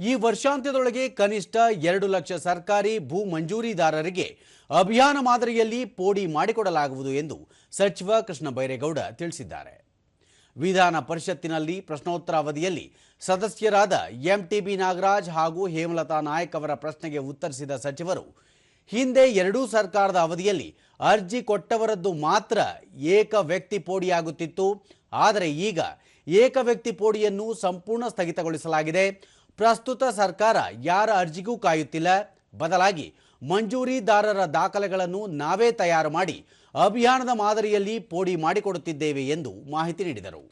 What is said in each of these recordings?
ಈ ವರ್ಷಾಂತ್ಯದೊಳಗೆ ಕನಿಷ್ಠ ಎರಡು ಲಕ್ಷ ಸರ್ಕಾರಿ ಭೂ ಮಂಜೂರಿದಾರರಿಗೆ ಅಭಿಯಾನ ಮಾದರಿಯಲ್ಲಿ ಪೋಡಿ ಮಾಡಿಕೊಡಲಾಗುವುದು ಎಂದು ಸಚಿವ ಕೃಷ್ಣ ಬೈರೇಗೌಡ ತಿಳಿಸಿದ್ದಾರೆ. ವಿಧಾನ ಪರಿಷತ್ತಿನಲ್ಲಿ ಪ್ರಶ್ನೋತ್ತರ ಅವಧಿಯಲ್ಲಿ ಸದಸ್ಯರಾದ ಎಂಟಿಬಿ ನಾಗರಾಜ್ ಹಾಗೂ ಹೇಮಲತಾ ನಾಯಕ್ ಅವರ ಪ್ರಶ್ನೆಗೆ ಉತ್ತರಿಸಿದ ಸಚಿವರು, ಹಿಂದೆ ಎರಡೂ ಸರ್ಕಾರದ ಅವಧಿಯಲ್ಲಿ ಅರ್ಜಿ ಕೊಟ್ಟವರದ್ದು ಮಾತ್ರ ಏಕ ವ್ಯಕ್ತಿ ಪೋಡಿಯಾಗುತ್ತಿತ್ತು. ಆದರೆ ಈಗ ಏಕ ವ್ಯಕ್ತಿ ಪೋಡಿಯನ್ನು ಸಂಪೂರ್ಣ ಸ್ಥಗಿತಗೊಳಿಸಲಾಗಿದೆ. ಪ್ರಸ್ತುತ ಸರ್ಕಾರ ಯಾರ ಅರ್ಜಿಗೂ ಕಾಯುತ್ತಿಲ್ಲ. ಬದಲಾಗಿ ಮಂಜೂರಿದಾರರ ದಾಖಲೆಗಳನ್ನು ನಾವೇ ತಯಾರು ಮಾಡಿ ಅಭಿಯಾನದ ಮಾದರಿಯಲ್ಲಿ ಪೋಡಿ ಮಾಡಿಕೊಡುತ್ತಿದ್ದೇವೆ ಎಂದು ಮಾಹಿತಿ ನೀಡಿದರು.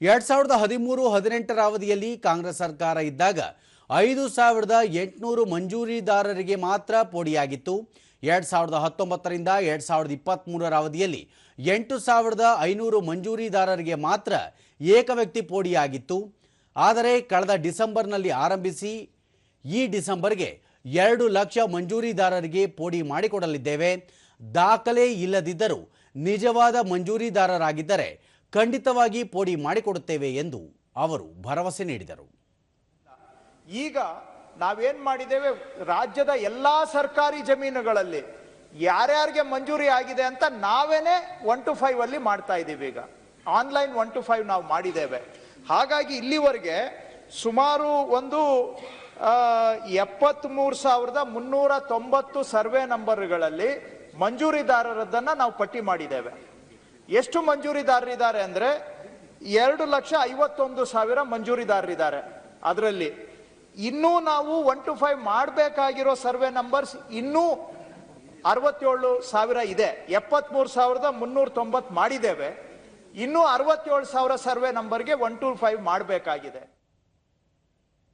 ಎರಡ್ ಸಾವಿರದ ಹದಿಮೂರು ಹದಿನೆಂಟರ ಅವಧಿಯಲ್ಲಿ ಕಾಂಗ್ರೆಸ್ ಸರ್ಕಾರ ಇದ್ದಾಗ ಐದು ಸಾವಿರದ ಎಂಟುನೂರು ಮಂಜೂರಿದಾರರಿಗೆ ಮಾತ್ರ ಪೋಡಿಯಾಗಿತ್ತು. ಎರಡ್ ಸಾವಿರದ ಹತ್ತೊಂಬತ್ತರಿಂದ ಎರಡ್ ಸಾವಿರದ ಇಪ್ಪತ್ತ್ಮೂರರ ಅವಧಿಯಲ್ಲಿ ಎಂಟು ಸಾವಿರದ ಐನೂರು ಮಂಜೂರಿದಾರರಿಗೆ ಮಾತ್ರ ಏಕ ವ್ಯಕ್ತಿ ಪೋಡಿಯಾಗಿತ್ತು. ಆದರೆ ಕಳೆದ ಡಿಸೆಂಬರ್ನಲ್ಲಿ ಆರಂಭಿಸಿ ಈ ಡಿಸೆಂಬರ್ಗೆ ಎರಡು ಲಕ್ಷ ಮಂಜೂರಿದಾರರಿಗೆ ಪೋಡಿ ಮಾಡಿಕೊಡಲಿದ್ದೇವೆ. ದಾಖಲೆ ಇಲ್ಲದಿದ್ದರೂ ನಿಜವಾದ ಮಂಜೂರಿದಾರರಾಗಿದ್ದರೆ ಖಂಡಿತವಾಗಿ ಪೋಡಿ ಮಾಡಿಕೊಡುತ್ತೇವೆ ಎಂದು ಅವರು ಭರವಸೆ ನೀಡಿದರು. ಈಗ ನಾವೇನ್ ಮಾಡಿದ್ದೇವೆ? ರಾಜ್ಯದ ಎಲ್ಲಾ ಸರ್ಕಾರಿ ಜಮೀನುಗಳಲ್ಲಿ ಯಾರ್ಯಾರಿಗೆ ಮಂಜೂರಿ ಆಗಿದೆ ಅಂತ ನಾವೇನೆ ಒನ್ ಟು ಫೈವ್ ಅಲ್ಲಿ ಮಾಡ್ತಾ ಇದ್ದೀವಿ ಈಗ. ಆನ್ಲೈನ್ ಒನ್ ಟು ಫೈವ್ ನಾವು ಮಾಡಿದ್ದೇವೆ. ಹಾಗಾಗಿ ಇಲ್ಲಿವರೆಗೆ ಸುಮಾರು ಒಂದು ಎಪ್ಪತ್ಮೂರು ಸಾವಿರದ ಮುನ್ನೂರ ತೊಂಬತ್ತು ಸರ್ವೆ ನಂಬರ್ಗಳಲ್ಲಿ ಮಂಜೂರಿದಾರರದ್ದನ್ನು ನಾವು ಪಟ್ಟಿ ಮಾಡಿದ್ದೇವೆ. ಎಷ್ಟು ಮಂಜೂರಿದಾರರಿದ್ದಾರೆ ಅಂದರೆ ಎರಡು ಲಕ್ಷ ಐವತ್ತೊಂದು ಸಾವಿರ ಮಂಜೂರಿದಾರರಿದ್ದಾರೆ. ಅದರಲ್ಲಿ ಇನ್ನೂ ನಾವು ಒನ್ ಟು ಫೈವ್ ಮಾಡಬೇಕಾಗಿರೋ ಸರ್ವೆ ನಂಬರ್ಸ್ ಇನ್ನೂ ಅರವತ್ತೇಳು ಸಾವಿರ ಇದೆ. ಎಪ್ಪತ್ಮೂರು ಸಾವಿರದ ಮುನ್ನೂರ ತೊಂಬತ್ತು ಮಾಡಿದ್ದೇವೆ. ಇನ್ನೂ ಅರವತ್ತೇಳು ಸಾವಿರ ಸರ್ವೆ ನಂಬರ್ಗೆ ಒನ್ ಟು ಫೈವ್ ಮಾಡಬೇಕಾಗಿದೆ.